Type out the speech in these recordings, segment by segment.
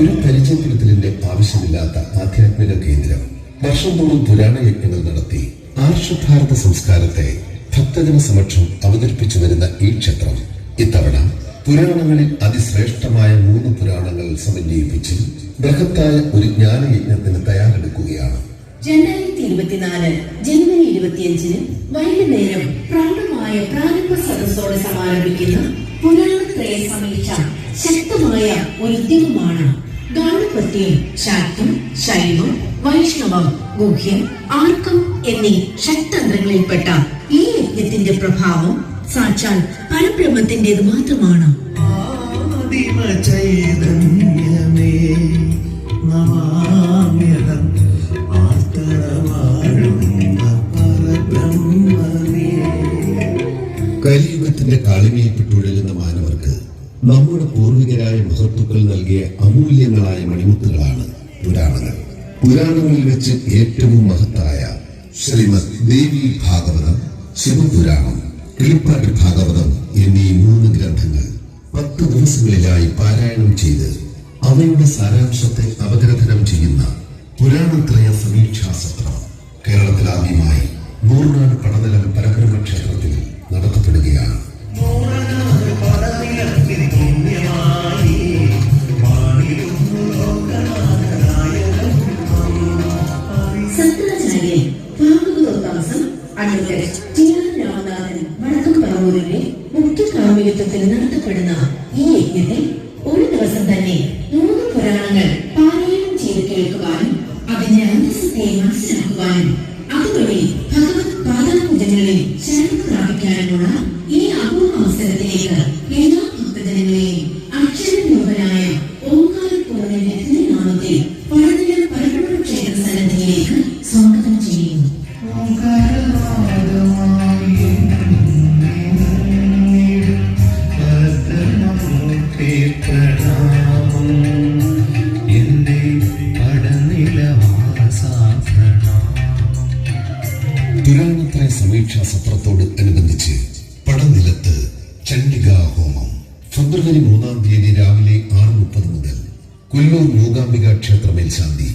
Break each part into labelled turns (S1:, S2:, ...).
S1: ഒരു പരിചയപ്പെടുത്തലിന്റെ ആവശ്യമില്ലാത്ത ആധ്യാത്മിക കേന്ദ്രം വർഷം തോറും പുരാണ യജ്ഞങ്ങൾ നടത്തി ആർഷഭാരത സംസ്കാരത്തെ ഭക്തജന സമക്ഷം അവതരിപ്പിച്ചു വരുന്ന ഈ ക്ഷേത്രം ഇത്തവണ പുരാണങ്ങളിൽ അതിശ്രേഷ്ഠമായ മൂന്ന് പുരാണങ്ങൾ സമന്വയിപ്പിച്ച് ബൃഹത്തായ ഒരു ജ്ഞാനയജ്ഞത്തിന് തയ്യാറെടുക്കുകയാണ്.
S2: രണ്ടായിരത്തി ഇരുപത്തിനാല് ജനുവരി ഇരുപത്തിയഞ്ചിന് വൈകുന്നേരം പ്രൗഢമായ പ്രാരംഭ സദസ്സോടെ സമാരംഭിക്കുന്ന പുരാണത്രയ സമീക്ഷ ശക്തമായ ഒരു ഉദ്യമമാണ് ഗാണപത്യം ശാക്തം ശൈവം വൈഷ്ണവം ഗുഹ്യം ആർക്കം എന്നീ ഷട്ടന്ത്രങ്ങളിൽപ്പെട്ട ഈ യജ്ഞത്തിന്റെ പ്രഭാവം സാക്ഷാൽ പരബ്രഹ്മത്തിന്റേത് മാത്രമാണ്.
S3: ആദിമ ചൈതന്യമേ നമാമ്യഹം
S1: കലിയുഗത്തിന്റെ കാളിമയെ മാനവർക്ക് നമ്മുടെ പൂർവികരായ മഹത്തുക്കൾ നൽകിയ അമൂല്യങ്ങളായ മണിമുത്തുകളാണ് പുരാണങ്ങൾ. പുരാണങ്ങളിൽ വെച്ച് ഏറ്റവും മഹത്തായ ശ്രീമദ് ദേവി ഭാഗവതം ശിവപുരാണം കിളിപ്പാട്ട് ഭാഗവതം എന്നീ മൂന്ന് ഗ്രന്ഥങ്ങൾ പത്ത് ദിവസങ്ങളിലായി പാരായണം ചെയ്ത് അവയുടെ സാരാംശത്തെ അവഗ്രഥനം ചെയ്യുന്ന പുരാണത്രയ സമീക്ഷാ സത്രം.
S2: മുഖ്യ ഈ ഒരു ദിവസം തന്നെ മൂന്ന് പുരാണങ്ങൾ പാരായണം അതുവഴി ഭഗവത് പാദപൂജകളിൽ ശരണം പ്രാപിക്കാനുമുള്ള ഈ
S3: എന്റെ പടനിലവാസാഭരണം
S1: പുരാണത്രയ സമീക്ഷാ സത്രത്തോട് അനുബന്ധിച്ച് പടനിലത്ത് ചണ്ഡികാ ഹോമം ഫെബ്രുവരി മൂന്നാം തീയതി രാവിലെ ആറ് മുപ്പത് മുതൽ കൊല്ലൂർ മൂകാംബിക ക്ഷേത്ര മേൽശാന്തി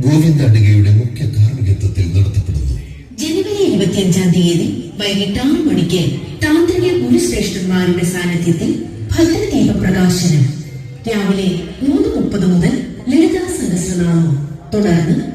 S1: ഗോവിന്ദ അടികയുടെ മുഖ്യ കാർമ്മികത്വത്തിൽ നടത്തപ്പെടുന്നു.
S2: ജനുവരി ഇരുപത്തിയഞ്ചാം തീയതി വൈകിട്ട് ആറ് മണിക്ക് താന്ത്രിക ഗുരുശ്രേഷ്ഠന്മാരുടെ സാന്നിധ്യത്തിൽ ഭദ്രദീപ പ്രകാശനം രാവിലെ മൂന്ന് മുപ്പത് മുതൽ ലളിതാ സഹസ്രനാമം. തുടർന്ന്